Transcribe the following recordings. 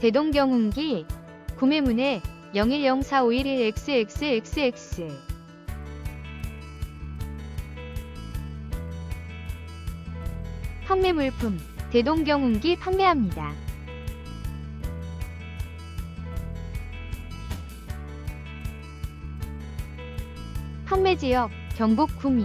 대동경운기 구매문의 010451xxxx 판매 물품 대동경운기 판매합니다. 판매 지역 경북 구미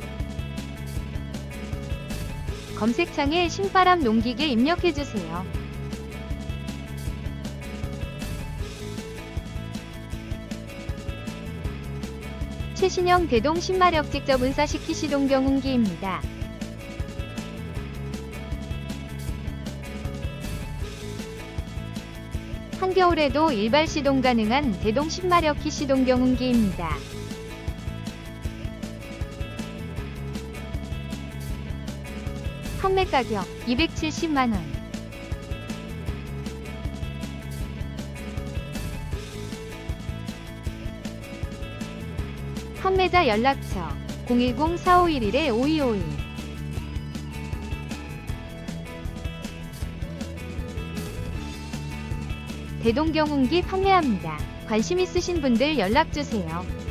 검색창에 신바람 농기계 입력해주세요. 최신형 대동 신마력 직접 운사시키 시동 경 운기입니다. 한겨울에도 일발 시동 가능한 대동 10마력 키 시동 경 운기입니다. 판매 가격 270만원. 판매자 연락처 010-4511-5251 대동경운기 판매합니다. 관심 있으신 분들 연락주세요.